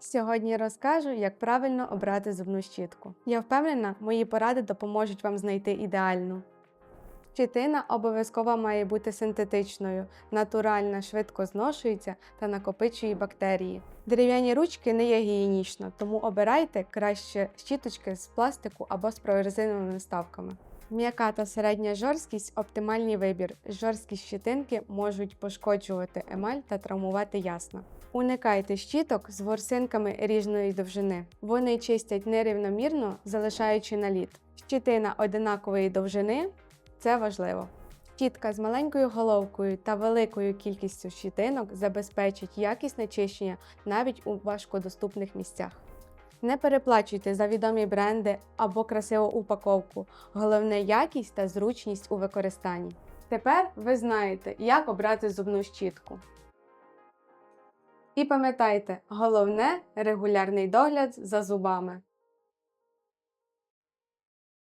Сьогодні розкажу, як правильно обрати зубну щітку. Я впевнена, мої поради допоможуть вам знайти ідеальну. Щітина обов'язково має бути синтетичною, натуральна, швидко зношується та накопичує бактерії. Дерев'яні ручки не є гігієнічно, тому обирайте краще щіточки з пластику або з прорезиновими вставками. М'яка та середня жорсткість оптимальний вибір. Жорсткі щітинки можуть пошкоджувати емаль та травмувати ясна. Уникайте щіток з ворсинками різної довжини. Вони чистять нерівномірно, залишаючи наліт. Щітина одинакової довжини це важливо. Щітка з маленькою головкою та великою кількістю щітинок забезпечить якісне чищення навіть у важкодоступних місцях. Не переплачуйте за відомі бренди або красиву упаковку. Головне якість та зручність у використанні. Тепер ви знаєте, як обрати зубну щітку. І пам'ятайте, головне регулярний догляд за зубами.